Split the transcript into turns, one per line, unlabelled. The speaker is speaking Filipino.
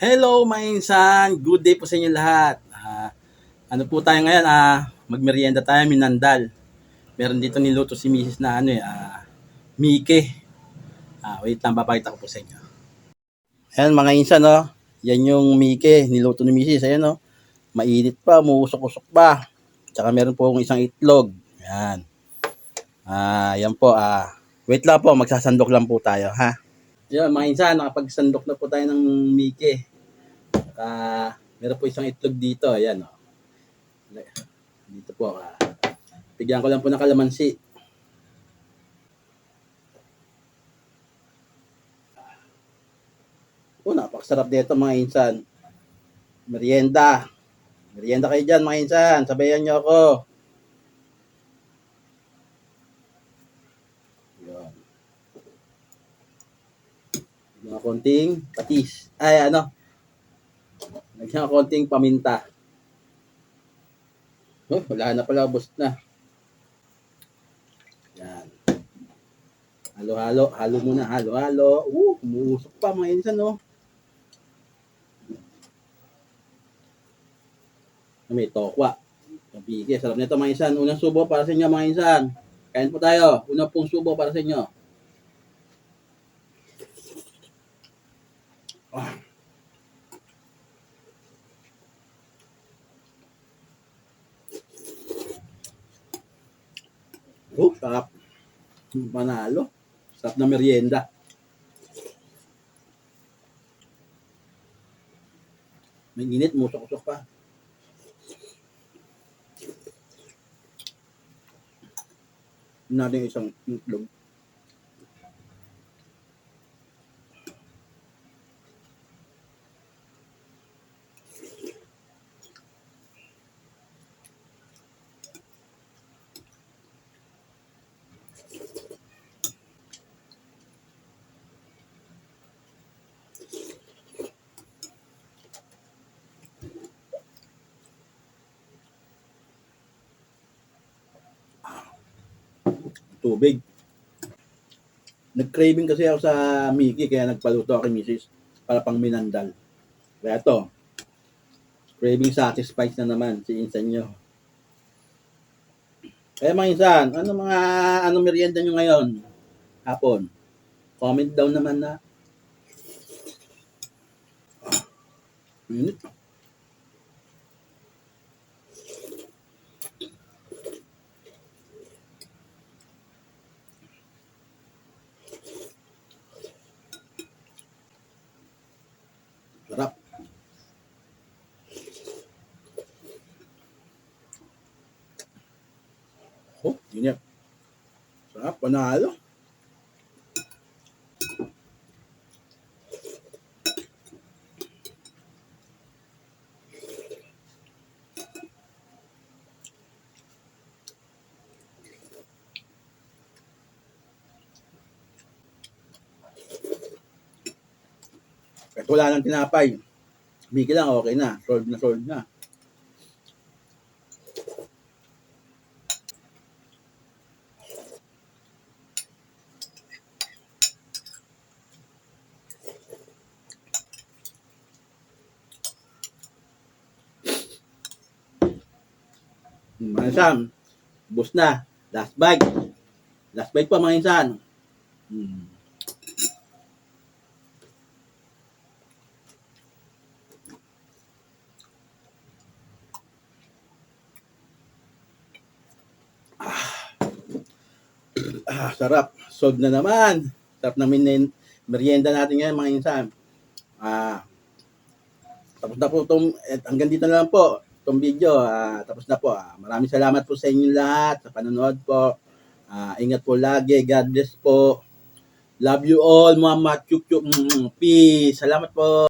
Hello, mga insan! Good day po sa inyo lahat. Ah, ano po tayo ngayon? Ah, magmerienda tayo, minandal. Meron dito niluto si Mrs. na ano eh, ah, Mike. Ah, wait lang, papakita ko po sa inyo. Ayan mga insan, no? Yan yung Mike, niluto ni Mrs. Ayan, no? Mainit pa, muusok-usok pa. Tsaka meron po akong isang itlog. Ayan. Ah, yan po. Ah, wait lang po, magsasandok lang po tayo, ha? Yan, mga insan, nakapagsandok na po tayo ng Mike. Saka, meron po isang itlog dito. Ayan, oh. Dito po. Ah. Bigyan ko lang po ng kalamansi. Oh, napakasarap dito mga insan. Merienda. Merienda kayo dyan mga insan. Sabayan nyo ako. Yun. Mga konting patis. Ay, ano? Lagyan ko konting paminta. Oh, wala na pala, ubos na. Yan. Halo-halo, halo muna, halo-halo. Uh, umuusok pa mga insan, no? May tokwa. Kabigi, sarap nito mga insan. Unang subo para sa inyo mga insan. Kain po tayo. Unang pong subo para sa inyo. Ah. Oh, sarap. Panalo. Sarap na merienda. May init, musok-usok pa. natin isang itlog. Tubig. Nag-craving kasi ako sa Mickey kaya nagpaluto ako kay Mrs. para pang minandal. Kaya to, craving satisfied na naman si insan nyo. Kaya mga insan, ano mga ano merienda nyo ngayon? Hapon. Comment down naman na. Ah, Init. Sarap. Oh, inip. Sarap, panalo. Kahit wala nang tinapay. Bigil lang, okay na. Solve na solve na. Mga insan, bus na. Last bite. Last bite pa mga insan. Hmm. Ah, sarap. Solve na naman. Sarap na yung merienda natin ngayon mga insan. Ah, tapos na po itong, eh, hanggang dito na lang po itong video. Ah, tapos na po. Ah, maraming salamat po sa inyo lahat sa panonood po. Ah, ingat po lagi. God bless po. Love you all, Mama Chuk Chuk. Mm, Peace. Salamat po.